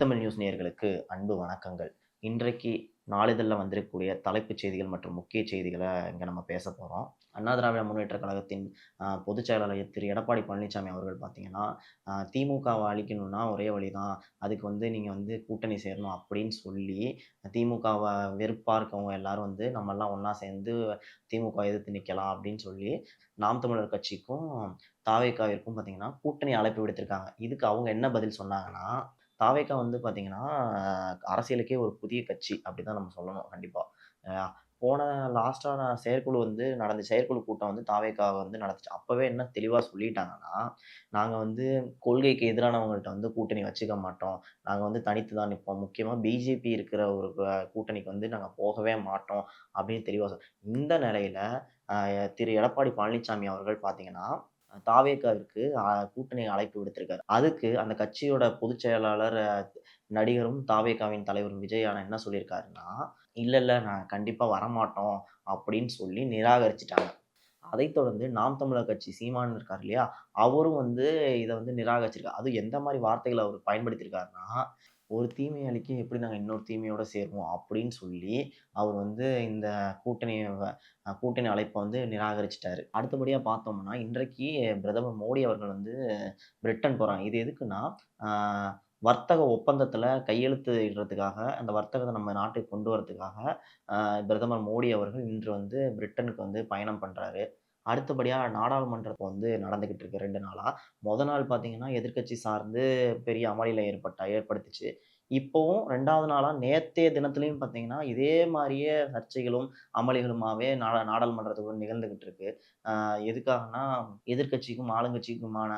Tamil news நேயர்களுக்கு அன்பு வணக்கங்கள். இன்றைக்கு நாளிதழில் வந்திருக்கக்கூடிய தலைப்புச் செய்திகள் மற்றும் முக்கிய செய்திகளை இங்கே நம்ம பேச போகிறோம் அண்ணா திராவிட முன்னேற்ற கழகத்தின் பொதுச் செயலாளர் திரு. எடப்பாடி பழனிசாமி அவர்கள் பார்த்தீங்கன்னா திமுகவை அழிக்கணும்னா ஒரே வழி தான் அதுக்கு வந்து நீங்கள் வந்து கூட்டணி சேரணும் அப்படின்னு சொல்லி திமுகவை வெறுப்பாக இருக்கவங்க எல்லாரும் வந்து நம்மெல்லாம் ஒன்றா சேர்ந்து திமுக எதிர்த்து நிற்கலாம் அப்படின்னு சொல்லி நாம் தமிழர் கட்சிக்கும் தாவேக்காவிற்கும் பார்த்தீங்கன்னா கூட்டணி அழைப்பு விடுத்திருக்காங்க. இதுக்கு அவங்க என்ன பதில் சொன்னாங்கன்னா தாவேக்கா வந்து பார்த்தீங்கன்னா அரசியலுக்கே ஒரு புதிய கட்சி அப்படி தான் நம்ம சொல்லணும் கண்டிப்பாக போன லாஸ்ட்டான செயற்குழு வந்து நடந்த செயற்குழு கூட்டம் வந்து தாவேக்கா வந்து நடந்துச்சு. அப்போவே என்ன தெளிவாக சொல்லிட்டாங்கன்னா நாங்கள் வந்து கொள்கைக்கு எதிரானவங்கள்ட்ட வந்து கூட்டணி வச்சுக்க மாட்டோம். நாங்கள் வந்து தனித்து தான் நிற்போம் முக்கியமாக பிஜேபி இருக்கிற ஒரு கூட்டணிக்கு வந்து நாங்கள் போகவே மாட்டோம் அப்படின்னு தெளிவாக சொல் இந்த நிலையில் திரு எடப்பாடி பழனிசாமி அவர்கள் பார்த்தீங்கன்னா தாவேக்காவிற்கு கூட்டணி அழைப்பு விடுத்திருக்காரு. அதுக்கு அந்த கட்சியோட பொதுச் செயலாளர் நடிகரும் தாவேக்காவின் தலைவரும் விஜயான என்ன சொல்லியிருக்காருன்னா இல்லை இல்லை நான் கண்டிப்பாக வரமாட்டோம் அப்படின்னு சொல்லி நிராகரிச்சிட்டாங்க. அதைத் தொடர்ந்து நாம் தமிழர் கட்சி சீமான் இருக்கார் இல்லையா அவரும் வந்து இதை வந்து நிராகரிச்சிருக்காரு. அது எந்த மாதிரி வார்த்தைகளை அவர் பயன்படுத்தியிருக்காருன்னா ஒரு தீமை அளிக்க எப்படி நாங்கள் இன்னொரு தீமையோடு சேருவோம் அப்படின்னு சொல்லி அவர் வந்து இந்த கூட்டணி கூட்டணி அழைப்பை வந்து நிராகரிச்சிட்டாரு. அடுத்தபடியாக பார்த்தோம்னா இன்றைக்கு பிரதமர் மோடி அவர்கள் வந்து பிரிட்டன் போகிறாங்க இது எதுக்குன்னா வர்த்தக ஒப்பந்தத்தில் கையெழுத்து இடுறதுக்காக அந்த வர்த்தகத்தை நம்ம நாட்டுக்கு கொண்டு வரதுக்காக பிரதமர் மோடி அவர்கள் இன்று வந்து பிரிட்டனுக்கு வந்து பயணம் பண்ணுறாரு அடுத்தபடியாக நாடாளுமன்றத்தை வந்து நடந்துக்கிட்டு இருக்கு ரெண்டு நாளாக முத நாள் பார்த்தீங்கன்னா எதிர்க்கட்சி சார்ந்து பெரிய அமளியில் ஏற்பட்ட ஏற்படுத்துச்சு. இப்போவும் ரெண்டாவது நாளாக நேத்தைய தினத்துலையும் பார்த்தீங்கன்னா இதே மாதிரியே சர்ச்சைகளும் அமளிகளுமாவே நாடா நாடாளுமன்றத்துக்குள்ள நிகழ்ந்துகிட்டு இருக்கு. எதுக்காகனா எதிர்க்கட்சிக்கும் ஆளுங்கட்சிக்குமான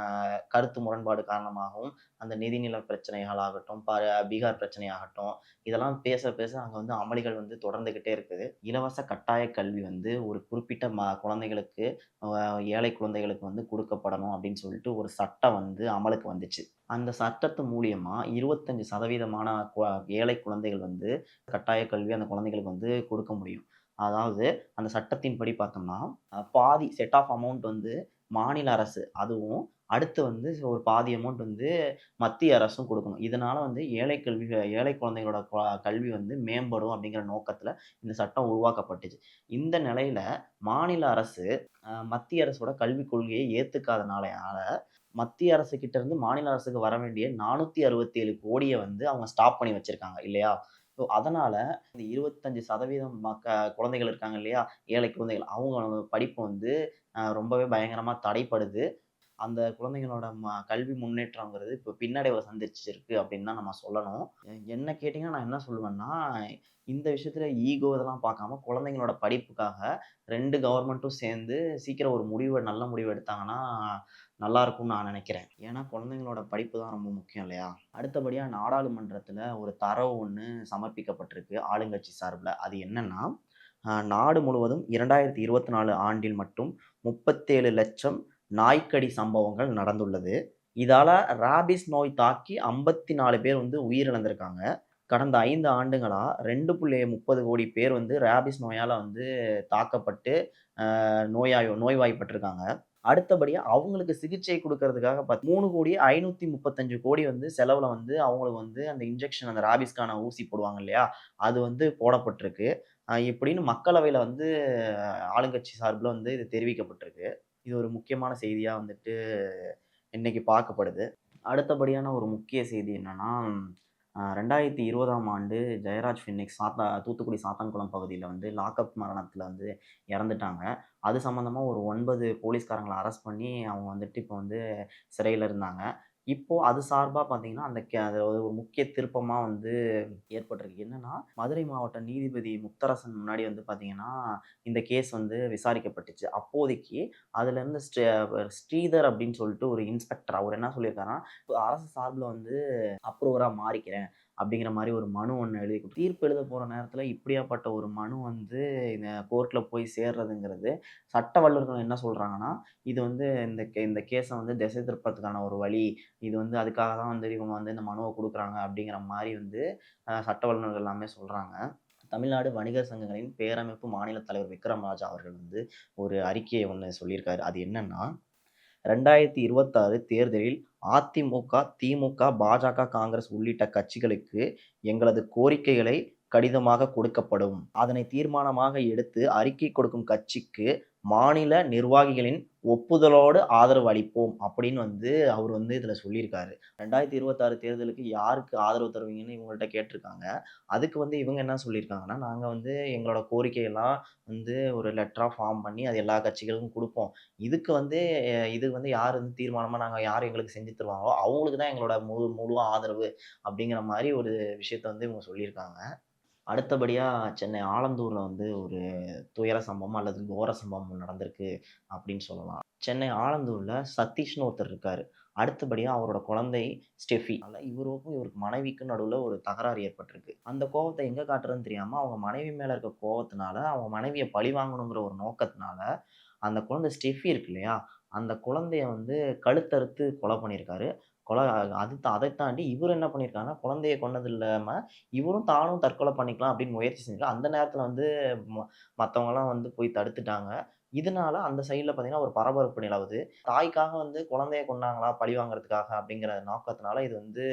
கருத்து முரண்பாடு காரணமாகவும் அந்த நிதிநிலை பிரச்சனைகளாகட்டும் ப பீகார் பிரச்சனையாகட்டும் இதெல்லாம் பேச பேச அங்கே வந்து அமளிகள் வந்து தொடர்ந்துக்கிட்டே இருக்குது. இலவச கட்டாய கல்வி வந்து ஒரு குறிப்பிட்ட ம குழந்தைகளுக்கு ஏழை குழந்தைகளுக்கு வந்து கொடுக்கப்படணும் அப்படின்னு சொல்லிட்டு ஒரு சட்டம் வந்து அமலுக்கு வந்துச்சு. அந்த சட்டத்து மூலியமா இருபத்தஞ்சு சதவீதமான கு- ஏழை குழந்தைகள் வந்து கட்டாய கல்வி அந்த குழந்தைகளுக்கு வந்து கொடுக்க முடியும். அதாவது அந்த சட்டத்தின்படி பார்த்தோம்னா பாதி செட் ஆஃப் அமௌண்ட் வந்து மாநில அரசு. அதுவும் அடுத்து வந்து ஒரு பாதி அமௌண்ட் வந்து மத்திய அரசும் கொடுக்கணும். இதனால வந்து ஏழை கல்வி ஏழை குழந்தைகளோட கல்வி வந்து மேம்படும் அப்படிங்கிற நோக்கத்துல இந்த சட்டம் உருவாக்கப்பட்டுச்சு. இந்த நிலையில மாநில அரசு மத்திய அரசோட கல்விக் கொள்கையை ஏத்துக்காதனால மத்திய அரசு கிட்ட இருந்து மாநில அரசுக்கு வர வேண்டிய நானூத்தி அறுபத்தி ஏழு கோடியை வந்து அவங்க ஸ்டாப் பண்ணி வச்சிருக்காங்க இல்லையா? ஸோ அதனால் இந்த இருபத்தஞ்சு சதவீதம் மக்க குழந்தைகள் இருக்காங்க இல்லையா? ஏழை குழந்தைகள். அவங்க படிப்பு வந்து ரொம்பவே பயங்கரமாக தடைப்படுது அந்த குழந்தைங்களோட ம கல்வி முன்னேற்றங்கிறது இப்போ பின்னடைவை சந்திச்சிருக்கு அப்படின்னு தான் நம்ம சொல்லணும். என்ன கேட்டிங்கன்னா நான் என்ன சொல்லுவேன்னா இந்த விஷயத்தில் ஈகோ இதெல்லாம் பார்க்காம குழந்தைங்களோட படிப்புக்காக ரெண்டு கவர்மெண்ட்டும் சேர்ந்து சீக்கிரம் ஒரு முடிவு நல்ல முடிவு எடுத்தாங்கன்னா நல்லா இருக்கும்னு நான் நினைக்கிறேன். ஏன்னா குழந்தைங்களோட படிப்பு தான் ரொம்ப முக்கியம் இல்லையா? அடுத்தபடியாக நாடாளுமன்றத்தில் ஒரு தரவு ஒன்று சமர்ப்பிக்கப்பட்டிருக்கு ஆளுங்கட்சி சார்பில். அது என்னென்னா நாடு முழுவதும் இரண்டாயிரத்தி இருபத்தி நாலு ஆண்டில் மட்டும் முப்பத்தேழு லட்சம் நாய்க்கடி சம்பவங்கள் நடந்துள்ளது. இதால ராபிஸ் நோய் தாக்கி ஐம்பத்தி நாலு பேர் வந்து உயிரிழந்திருக்காங்க. கடந்த ஐந்து ஆண்டுகளாக ரெண்டு புள்ளி முப்பது கோடி பேர் வந்து ரேபிஸ் நோயால் வந்து தாக்கப்பட்டு நோயாய் நோய்வாய்ப்பட்டிருக்காங்க. அடுத்தபடியாக அவங்களுக்கு சிகிச்சை கொடுக்கறதுக்காக பார்த்து மூணு கோடி ஐநூற்றி முப்பத்தஞ்சு கோடி வந்து செலவில் வந்து அவங்களுக்கு வந்து அந்த இன்ஜெக்ஷன் அந்த ராபிஸ்க்கான ஊசி போடுவாங்க இல்லையா? அது வந்து போடப்பட்டிருக்கு. இப்படின்னு மக்களவையில் வந்து ஆளுங்கட்சி சார்பில் வந்து இது தெரிவிக்கப்பட்டிருக்கு. இது ஒரு முக்கியமான செய்தியாக வந்துட்டு இன்றைக்கி பார்க்கப்படுது. அடுத்தபடியான ஒரு முக்கிய செய்தி என்னென்னா ரெண்டாயிரத்தி இருபதாம் ஆண்டு ஜெயராஜ் ஃபின்னிக்ஸ் சாத்தா தூத்துக்குடி சாத்தான்குளம் பகுதியில் வந்து லாக்அப் மரணத்தில் வந்து இறந்துட்டாங்க. அது சம்மந்தமாக ஒரு ஒன்பது போலீஸ்காரங்களை அரெஸ்ட் பண்ணி அவங்க வந்துட்டு இப்போ வந்து சிறையில் இருந்தாங்க. இப்போ அது சார்பாக பார்த்தீங்கன்னா அந்த கே அது ஒரு முக்கிய திருப்பமாக வந்து ஏற்பட்டிருக்கு. என்னன்னா மதுரை மாவட்ட நீதிபதி முக்தரசன் முன்னாடி வந்து பார்த்தீங்கன்னா இந்த கேஸ் வந்து விசாரிக்கப்பட்டுச்சு. அப்போதைக்கு அதுல இருந்து ஸ்ரீ ஸ்ரீதர் அப்படின்னு சொல்லிட்டு ஒரு இன்ஸ்பெக்டர் அவர் என்ன சொல்லியிருக்காருன்னா அரசு சார்பில் வந்து அப்ரூவராக மாறிக்கிறேன். அப்படிங்கிற மாதிரி ஒரு மனு ஒன்று எழுதி கொடு- தீர்ப்பு எழுத போகிற நேரத்தில் இப்படியாப்பட்ட ஒரு மனு வந்து இந்த கோர்ட்டில் போய் சேர்றதுங்கிறது சட்ட வல்லுநர்கள் என்ன சொல்கிறாங்கன்னா இது வந்து இந்த கே- இந்த கேஸை வந்து திசை திருப்பத்துக்கான ஒரு வழி இது வந்து அதுக்காக தான் வந்து இவங்க வந்து இந்த மனுவை கொடுக்குறாங்க அப்படிங்கிற மாதிரி வந்து சட்ட வல்லுநர்கள் எல்லாமே சொல்கிறாங்க தமிழ்நாடு வணிகர் சங்கங்களின் பேரமைப்பு மாநில தலைவர் விக்ரம் ராஜா அவர்கள் வந்து ஒரு அறிக்கையை ஒன்று சொல்லியிருக்காரு. அது என்னன்னா ரெண்டாயிரத்தி இருபத்தாறு தேர்தலில் அதிமுக திமுக பாஜக காங்கிரஸ் உள்ளிட்ட கட்சிகளுக்கு எங்களது கோரிக்கைகளை கடிதமாக கொடுக்கப்படும். அதனை தீர்மானமாக எடுத்து அறிக்கை கொடுக்கும் கட்சிக்கு மாநில நிர்வாகிகளின் ஒப்புதலோடு ஆதரவு அளிப்போம் அப்படின்னு வந்து அவர் வந்து இதில் சொல்லியிருக்காரு. ரெண்டாயிரத்தி இருபத்தாறு தேர்தலுக்கு யாருக்கு ஆதரவு தருவீங்கன்னு இவங்கள்ட்ட கேட்டிருக்காங்க. அதுக்கு வந்து இவங்க என்ன சொல்லியிருக்காங்கன்னா நாங்கள் வந்து எங்களோட கோரிக்கையெல்லாம் வந்து ஒரு லெட்டராக ஃபார்ம் பண்ணி அது எல்லா கட்சிகளுக்கும் கொடுப்போம். இதுக்கு வந்து இது வந்து யார் வந்து தீர்மானமாக நாங்கள் யார் எங்களுக்கு செஞ்சு தருவாங்களோ அவங்களுக்கு தான் எங்களோட முழு முழு ஆதரவு அப்படிங்கிற மாதிரி ஒரு விஷயத்த வந்து இவங்க சொல்லியிருக்காங்க. அடுத்தபடியாக சென்னை ஆலந்தூரில் வந்து ஒரு துயர சம்பவம் அல்லது கோர சம்பவம் நடந்திருக்கு அப்படின்னு சொல்லலாம். சென்னை ஆலந்தூரில் சதீஷ்னு ஒருத்தர் இருக்கார். அடுத்தபடியாக அவரோட குழந்தை ஸ்டெஃபி. அதில் இவருக்கும் இவருக்கு மனைவிக்கும் நடுவில் ஒரு தகராறு ஏற்பட்டிருக்கு. அந்த கோவத்தை எங்கே காட்டுறதுன்னு தெரியாமல் அவங்க மனைவி மேலே இருக்க கோவத்தினால அவங்க மனைவியை பழி வாங்கணுங்கிற ஒரு நோக்கத்தினால அந்த குழந்தை ஸ்டெஃபி இருக்கு இல்லையா? அந்த குழந்தைய வந்து கழுத்தறுத்து கொலை பண்ணியிருக்காரு. கொலை அது அதை தாண்டி இவர் என்ன பண்ணியிருக்காருன்னா குழந்தைய கொண்டது இல்லாமல் இவரும் தானும் தற்கொலை பண்ணிக்கலாம் அப்படின்னு முயற்சி செஞ்சிருக்காரு. அந்த நேரத்தில் வந்து ம- வந்து போய் தடுத்துட்டாங்க. இதனால அந்த சைடில் பார்த்தீங்கன்னா ஒரு பரபரப்பு நிலவுது. தாய்க்காக வந்து குழந்தைய கொண்டாங்களா பழி வாங்குறதுக்காக அப்படிங்கிற நோக்கத்தினால இது வந்து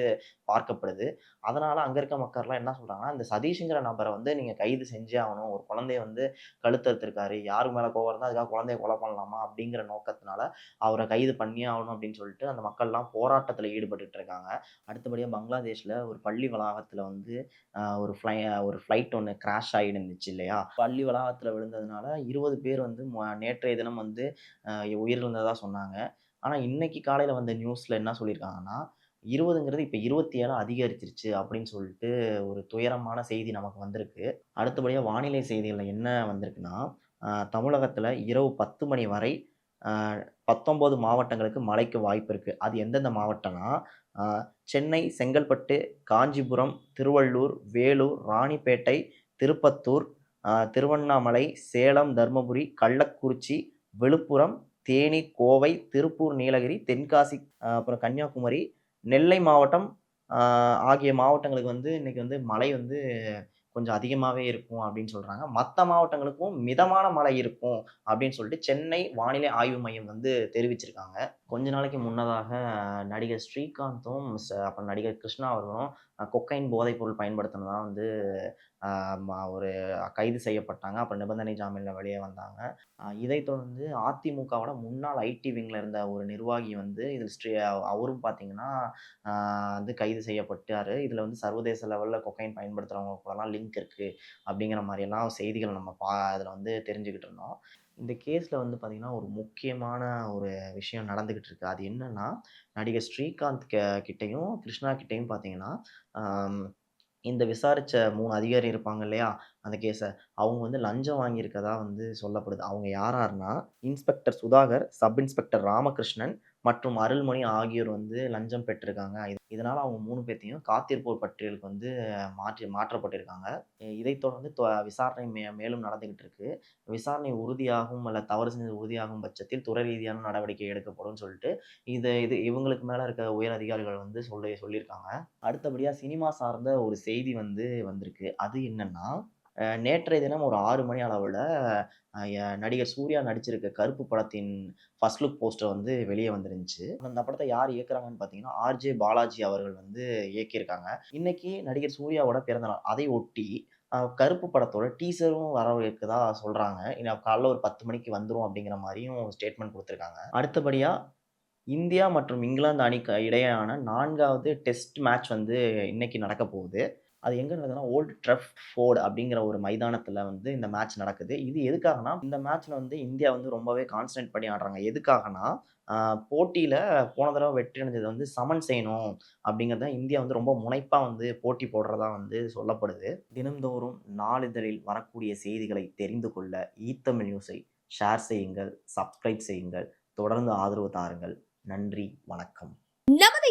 பார்க்கப்படுது. அதனால அங்கே இருக்க மக்கள்லாம் என்ன சொல்கிறாங்கன்னா இந்த சதீஷுங்கிற நபரை வந்து நீங்கள் கைது செஞ்சே ஆகணும். ஒரு குழந்தைய வந்து கழுத்தறுத்திருக்காரு யாருக்கு மேலே கோவம் இருந்தால் அதுக்காக குழந்தைய கொலை பண்ணலாமா? அப்படிங்கிற நோக்கத்தினால அவரை கைது பண்ணியே ஆகணும் அப்படின்னு சொல்லிட்டு அந்த மக்கள்லாம் போராட்டத்தில் ஈடுபட்டு இருக்காங்க. அடுத்தபடியாக பங்களாதேஷில் ஒரு பள்ளி வளாகத்தில் வந்து ஒரு ஃப்ளை ஒரு ஃப்ளைட் ஒன்று கிராஷ் ஆகிடுந்துச்சு இல்லையா? பள்ளி வளாகத்தில் விழுந்ததுனால இருபது பேர் வந்து நேற்றைய தினம் வந்து உயிரிழந்ததாக சொன்னாங்க. ஆனால் இன்னைக்கு காலையில் வந்த நியூஸில் என்ன சொல்லியிருக்காங்கன்னா இருபதுங்கிறது இப்போ இருபத்தி ஏழு அதிகரிச்சிருச்சு அப்படின்னு சொல்லிட்டு ஒரு துயரமான செய்தி நமக்கு வந்திருக்கு. அடுத்தபடியாக வானிலை செய்திகளில் என்ன வந்திருக்குன்னா தமிழகத்தில் இரவு பத்து மணி வரை பத்தொம்போது மாவட்டங்களுக்கு மழைக்கு வாய்ப்பு இருக்குது அது எந்தெந்த மாவட்டம்னா சென்னை செங்கல்பட்டு காஞ்சிபுரம் திருவள்ளூர் வேலூர் ராணிப்பேட்டை திருப்பத்தூர் திருவண்ணாமலை சேலம் தருமபுரி கள்ளக்குறிச்சி விழுப்புரம் தேனி கோவை திருப்பூர் நீலகிரி தென்காசி அப்புறம் கன்னியாகுமரி நெல்லை மாவட்டம் ஆகிய மாவட்டங்களுக்கு வந்து இன்னைக்கு வந்து மழை வந்து கொஞ்சம் அதிகமாகவே இருக்கும் அப்படின்னு சொல்கிறாங்க மற்ற மாவட்டங்களுக்கும் மிதமான மழை இருக்கும் அப்படின்னு சொல்லிட்டு சென்னை வானிலை ஆய்வு மையம் வந்து தெரிவிச்சிருக்காங்க. கொஞ்ச நாளைக்கு முன்னதாக நடிகர் ஸ்ரீகாந்தும் அப்புறம் நடிகர் கிருஷ்ணா அவர்களும் கொக்கைன் போதைப்பொருள் பொருள் பயன்படுத்தினதா வந்து ம- ஒரு கைது செய்யப்பட்டாங்க. அப்புறம் நிபந்தனை ஜாமீனில் வெளியே வந்தாங்க. இதை இதைத் தொடர்ந்து அதிமுகவோட முன்னாள் ஐடி விங்கில் இருந்த ஒரு நிர்வாகி வந்து இதில் ஸ்ரீ அவரும் பார்த்தீங்கன்னா வந்து கைது செய்யப்பட்டார். இதில் வந்து சர்வதேச லெவலில் கொக்கைன் பயன்படுத்துகிறவங்க கூடலாம் லிங்க் இருக்குது அப்படிங்கிற மாதிரியெல்லாம் செய்திகள் நம்ம பா அதில் வந்து தெரிஞ்சுக்கிட்டு இருந்தோம். இந்த கேஸில் வந்து பார்த்திங்கன்னா ஒரு முக்கியமான ஒரு விஷயம் நடந்துக்கிட்டு இருக்குது அது என்னென்னா நடிகர் ஸ்ரீகாந்த் கே கிட்டேயும் கிருஷ்ணா கிட்டேயும் பார்த்தீங்கன்னா இந்த விசாரித்த மூணு அதிகாரி இருப்பாங்க இல்லையா அந்த கேஸை அவங்க வந்து லஞ்சம் வாங்கியிருக்கதா வந்து சொல்லப்படுது. அவங்க யாராருன்னா inspector Sudhakar sub inspector Ramakrishnan மற்றும் அருள்மொழி ஆகியோர் வந்து லஞ்சம் பெற்றிருக்காங்க. இது- இதனால அவங்க மூணு பேர்த்தையும் காத்திருப்போர் பட்டியலுக்கு வந்து மாற்றி மாற்றப்பட்டிருக்காங்க. இதைத் தொடர்ந்து தொ- விசாரணை மே மேலும் நடந்துகிட்டு இருக்கு. விசாரணை உறுதியாகும் அல்ல தவறு செஞ்சது உறுதியாகும் பட்சத்தில் துறை ரீதியான நடவடிக்கை எடுக்கப்படும் சொல்லிட்டு இது இது இவங்களுக்கு மேலே இருக்க உயர் அதிகாரிகள் வந்து சொல்லி சொல்லியிருக்காங்க. அடுத்தபடியாக சினிமா சார்ந்த ஒரு செய்தி வந்து வந்திருக்கு. அது என்னன்னா நேற்றைய தினம் ஒரு ஆறு மணி அளவில் நடிகர் சூர்யா நடிச்சிருக்க கருப்பு படத்தின் ஃபர்ஸ்ட் லுக் போஸ்டர் வந்து வெளியே வந்துருந்துச்சு. அந்த படத்தை யார் இயக்குறாங்கன்னு பார்த்தீங்கன்னா ஆர்ஜே பாலாஜி அவர்கள் வந்து இயக்கியிருக்காங்க. இன்னைக்கு நடிகர் சூர்யாவோட பிறந்தநாள் அதை ஒட்டி கருப்பு படத்தோட டீசரும் வரவிருக்குதா சொல்கிறாங்க இன்னும் காலைல ஒரு பத்து மணிக்கு வந்துடும் அப்படிங்கிற மாதிரியும் ஸ்டேட்மெண்ட் கொடுத்துருக்காங்க. அடுத்தபடியாக இந்தியா மற்றும் இங்கிலாந்து அணிக்கு இடையேயான நான்காவது டெஸ்ட் மேட்ச் வந்து இன்னைக்கு நடக்க போகுது. அது எங்கே நடக்குதுன்னா ஓல்டு ட்ரஃப் ஃபோர்டு அப்படிங்கிற ஒரு மைதானத்தில் வந்து இந்த மேட்ச் நடக்குது. இது எதுக்காகனா இந்த மேட்ச்சில் வந்து இந்தியா வந்து ரொம்பவே கான்சன்ட்ரேட் பண்ணி ஆடுறாங்க. எதுக்காகனா போட்டியில் போன தடவை வெற்றி அடைஞ்சது வந்து சமன் செய்யணும் அப்படிங்கிறத இந்தியா வந்து ரொம்ப முனைப்பாக வந்து போட்டி போடுறதா வந்து சொல்லப்படுது. தினந்தோறும் நாளிதழில் வரக்கூடிய செய்திகளை தெரிந்து கொள்ள ஈத்தமிழ் நியூஸை ஷேர் செய்யுங்கள் சப்ஸ்கிரைப் செய்யுங்கள் தொடர்ந்து ஆதரவு தாருங்கள். நன்றி வணக்கம்.